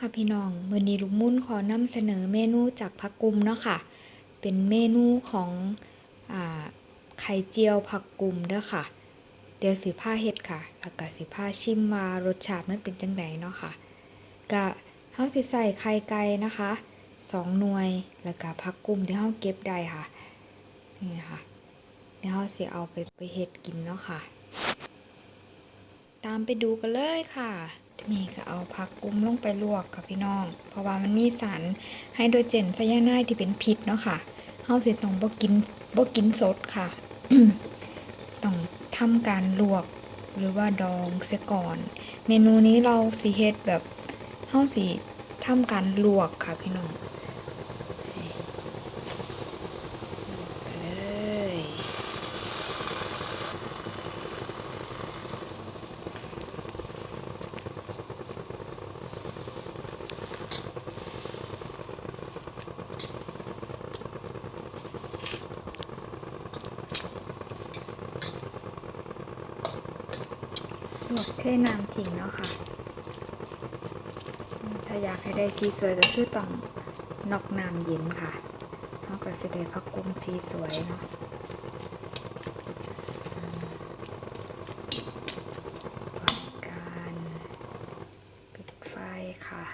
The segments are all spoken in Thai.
ค่ะพี่น้องมือนี้ลุงมุ่นขอนำเสนอเมนูจากผักกุมเนาะค่ะ เป็นเมนูของอ่าไข่เจียวผักกุมเด้อค่ะ เดี๋ยวสิพาเฮ็ดค่ะแล้วก็สิพาชิมว่ารสชาติมันเป็นจังไดเนาะค่ะก็เฮาสิใส่ไข่ไก่นะคะสองหน่วยแล้วก็ผักกุมที่เฮาเก็บได้ค่ะนี่ค่ะเดี๋ยวเฮาสิเอาไปไปเฮ็ดกินเนาะค่ะ ตามไปดูกันเลยค่ะ นี่ก็เอาผักกุ้มลงไปลวกค่ะพี่น้อง เพราะว่ามันมีสารไฮโดรเจนไซยาไนด์ที่เป็นพิษเนาะค่ะเฮาสิต้องบ่กินบ่กินสดค่ะ ต้องทำการลวกหรือว่าดองเสียก่อน เมนูนี้เราสีเฮ็ดแบบเฮาสิทำการลวกค่ะพี่น้องนี่ลวกไปเลย ลวกเท น้ำทิ้งเนาะค่ะ ถ้าอยากให้ได้สีสวยก็คือต้องนอกน้ำเย็นค่ะเราก็จะได้ผักกุ้งสีสวยเนาะการปิดไฟค่ะ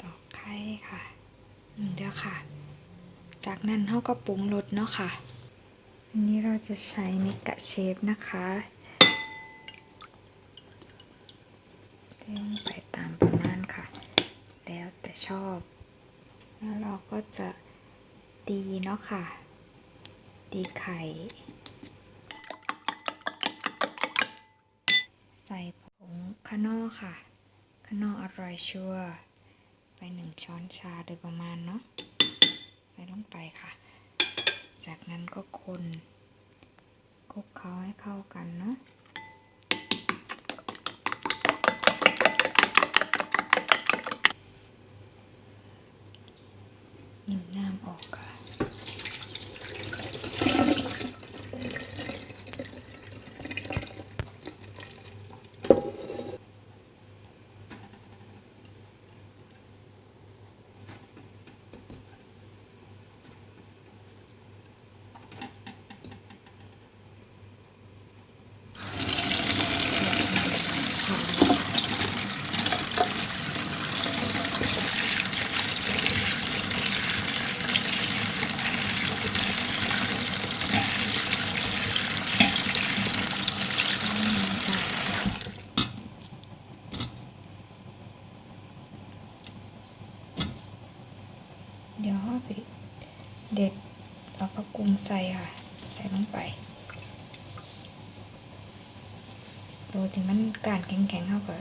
ตอกไข่ค่ะ อืมเดี๋ยวค่ะ จากนั้นเราก็ปรุงรสเนาะค่ะอันนี้เราจะใช้เมกะเชฟนะคะเต้งไปตามประมาณค่ะ แล้วแต่ชอบ แล้วเราก็จะตีเนาะค่ะ ตีไข่ ใส่ผงคานอค่ะคานออร่อยชัวร์ไปหนึ่งช้อนชาโดยประมาณเนาะ ใส่ลงไปค่ะ จากนั้นก็คนคลุกเคล้าให้เข้ากันเนาะหนึ่งน้ำออกค่ะ เดี๋ยวห้อสิ เด็ดเอาผักกุมใส่ค่ะ ใส่ลงไป ตัวที่มันการแข็งๆ เขาก็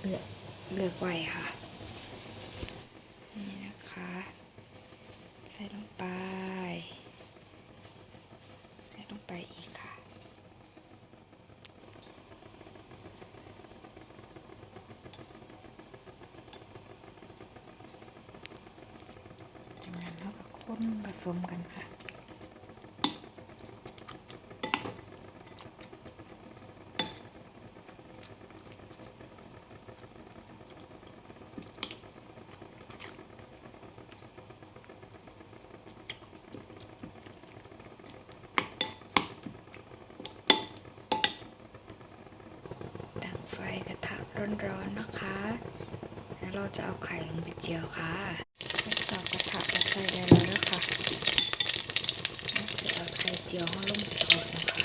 เลือกเลือกไว้ค่ะ นี่นะคะ ใส่ลงไป ใส่ลงไปอีกค่ะ จากนั้นเราก็ค้นผสมกันค่ะ ตั้งไฟก ร้อนๆนะคะ แล้วเราจะเอาไข่ลงไปเจียวค่ะทดสอบกระทะจะใส่ได้แล้วนะคะแล้วจะเอาไข่เจียวให้ลงไปทอดนะคะ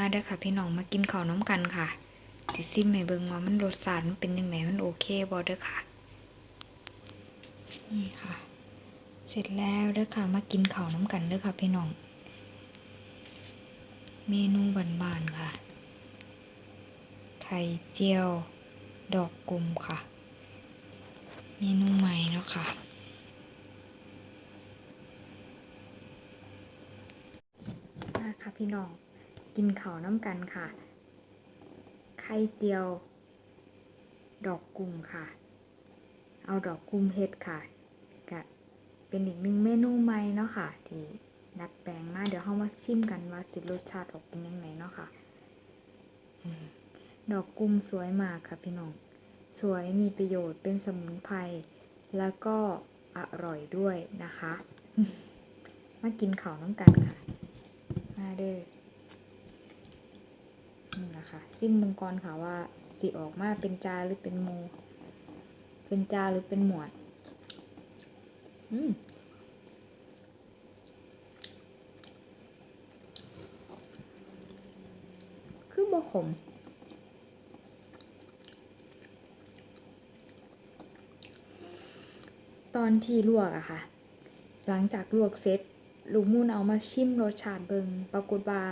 มาเด้อค่ะพี่น้องมากินข้าวน้ำกันค่ะสิซิมให้เบิ่งว่ามันรสชาติมันเป็นยังไงมันโอเคบ่เด้อค่ะนี่ค่ะ เสร็จแล้วเด้อค่ะมากินข้าวน้ำกันเด้อค่ะพี่น้อง เมนูบานๆค่ะ ไข่เจียว ดอกกุ่มค่ะ เมนูใหม่เนาะค่ะค่ะพี่น้อง กินข้าวน้ำกันค่ะ ไข่เจียว ดอกกุ่มค่ะ เอาดอกกุ่มเฮ็ดค่ะกะเป็นอีกหนึ่งเมนูใหม่เนาะค่ะ ที่ดัดแปลงมาเดี๋ยวเรามาชิมกันว่าสิรสชาติออกเป็นยังไงเนาะค่ะ ดอกกุ่มสวยมากค่ะพี่น้อง สวยมีประโยชน์เป็นสมุนไพรแล้วก็อร่อยด้วยนะคะ มากินข้าวน้ำกันค่ะ มาเด้อ นะคะซิมมังกรค่ะว่าสิออกมาเป็นจาหรือเป็นโม เป็นจาหรือเป็นหมวด อืมคือบ่ขมตอนที่ลวกอะค่ะ หลังจากลวกเสร็จลูกมูนเอามาชิมรสชาติเบิงปรากฏว่า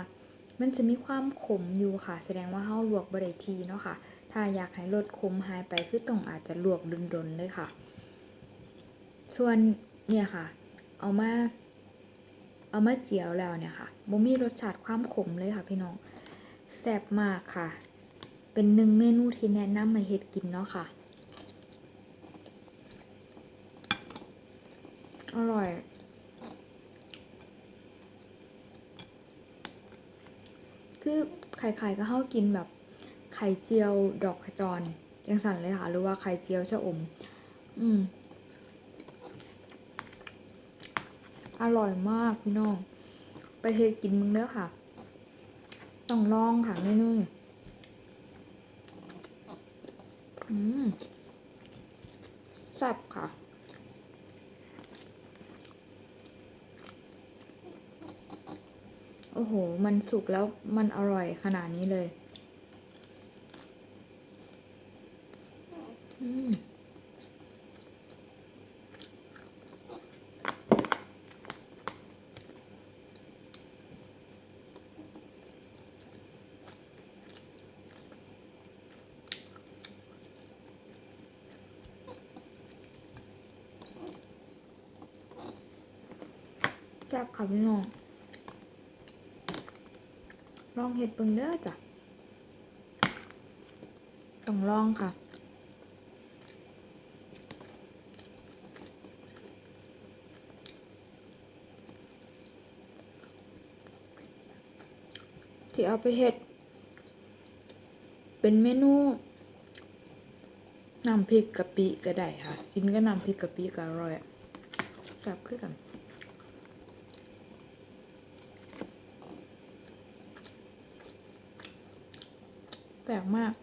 มันจะมีความขมอยู่ค่ะ แสดงว่าเฮาลวกบ่ได้ทีเนาะค่ะ ถ้าอยากให้รสขมหายไปคือต้องอาจจะลวกดนๆเลยค่ะ ส่วนเนี่ยค่ะ เอามา เอามาเจียวแล้วเนี่ยค่ะบ่มีรสชาติความขมเลยค่ะ พี่น้องแซ่บมากค่ะ เป็นหนึ่งเมนูที่แนะนำมาเฮ็ดกินเนาะค่ะ อร่อย คือไข่ไข่ก็เข้ากินแบบไข่เจียวดอกขจรจังสันเลยค่ะ หรือว่าไข่เจียวชะอม อืม อร่อยมากพี่น้อง ไปเฮกินมึงเด้อค่ะ ต้องลองค่ะเมนูนี้อืมแซ่บค่ะ อ้โห มันสุกแล้วมันอร่อยขนาดนี้เลย อืมแซ่บค่ะพี่น้อง ลองเห็ดเบิ่งเด้อจ้ะต้องลองค่ะที่เอาไปเห็ด เป็นเมนูน้ำพริกกะปิก็ได้ค่ะ กินก็น้ำพริกกะปิก็อร่อยอะแซ่บคือกัน ปลกมาก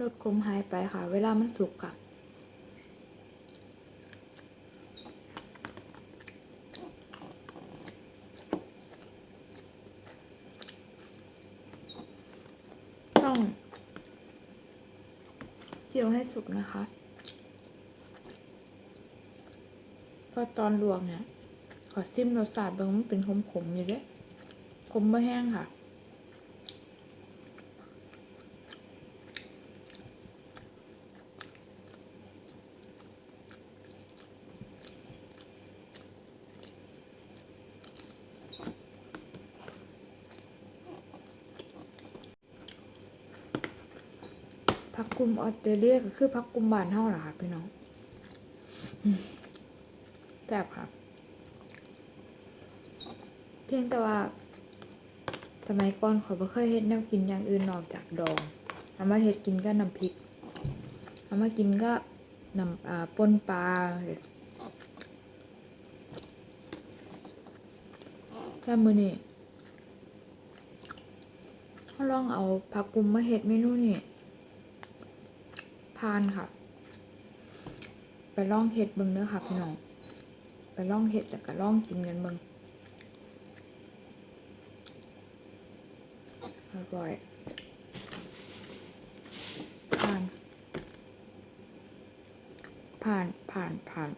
รสขมหายไปค่ะ เวลามันสุกค่ะ ต้องเคี่ยวให้สุกนะคะพราะตอนลวกเนี่ย ขอซิมรสชาติเบางมันเป็นขมๆอยู่เด้ขมไม่แห้งค่ะ พักกลุ่มออสเตรเลียก็คือพักกลุ่มบ้านเฮาล่ะค่ะพี่น้องแซ่บค่ะ เพียงแต่ว่า สมัยก่อนขอยบ่เคยเฮ็ดแนวกินอย่างอื่นนอกจากดองเอามาเฮ็ดกินก็น้ำพริกเอามากินก็น้ำอ่าป่นปลาแต่มื้อนี้เขาลองเอาผักกุมมาเฮ็ดเมนูนี่านค่ะ ไปล่องเห็ดเบิ่งเนื้อค่ะพี่น้อง ไปล่องเห็ดแล้วก็ล่องกินกันเบิ่งอร่อยผ่าน ผ่าน ผ่าน ผ่าน